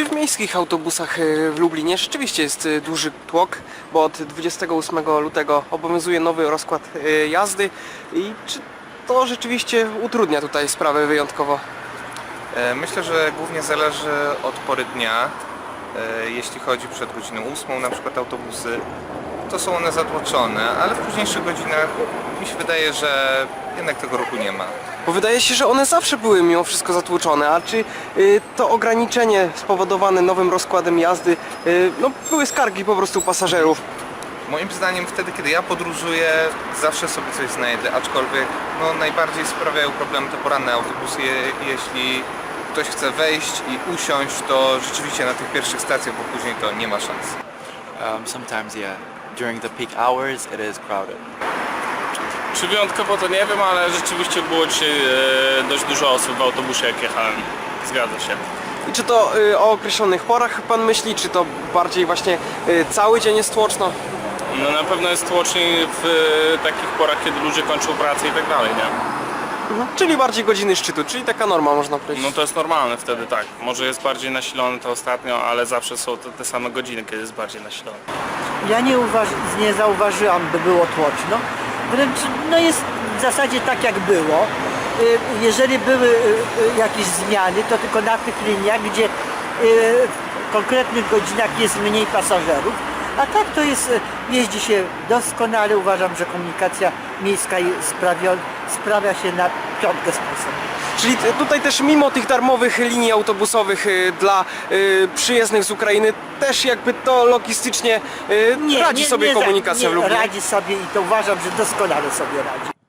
Czy w miejskich autobusach y, w Lublinie rzeczywiście jest y, duży tłok, bo od 28 lutego obowiązuje nowy rozkład y, jazdy i czy to rzeczywiście utrudnia tutaj sprawę wyjątkowo? E, Myślę, że głównie zależy od pory dnia. E, Jeśli chodzi przed godziną 8 na przykład autobusy, to są one zatłoczone, ale w późniejszych godzinach mi się wydaje, że jednak tego ruchu nie ma. Bo wydaje się, że one zawsze były mimo wszystko zatłoczone, a czy y, to ograniczenie spowodowane nowym rozkładem jazdy, y, no były skargi po prostu pasażerów. Moim zdaniem wtedy, kiedy ja podróżuję, zawsze sobie coś znajdę, aczkolwiek no, najbardziej sprawiają problemy te poranne autobusy, je- jeśli ktoś chce wejść i usiąść, to rzeczywiście na tych pierwszych stacjach, bo później to nie ma szans. Um, sometimes, yeah. During the peak hours, it is crowded. Czy wyjątkowo to nie wiem, ale rzeczywiście było dzisiaj e, dość dużo osób w autobusie jak jechałem. Zgadza się. I czy to y, o określonych porach pan myśli, czy to bardziej właśnie y, cały dzień jest tłoczno? No na pewno jest tłoczniej w e, takich porach, kiedy ludzie kończą pracę i tak dalej, nie? Czyli bardziej godziny szczytu, czyli taka norma można powiedzieć. No to jest normalne wtedy, tak. Może jest bardziej nasilone to ostatnio, ale zawsze są to te same godziny, kiedy jest bardziej nasilone. Ja nie, nie zauważyłam, by było tłoczno. Wręcz no jest w zasadzie tak jak było. Y, Jeżeli były y, y, jakieś zmiany, to tylko na tych liniach, gdzie w konkretnych godzinach jest mniej pasażerów. A tak to jest, y, jeździ się doskonale. Uważam, że komunikacja miejska sprawia, sprawia się na piątkę sposobów. Czyli tutaj też mimo tych darmowych linii autobusowych y, dla y, przyjezdnych z Ukrainy też jakby to logistycznie y, radzi sobie za- komunikacja nie, w Lublinie. Radzi sobie i to uważam, że doskonale sobie radzi.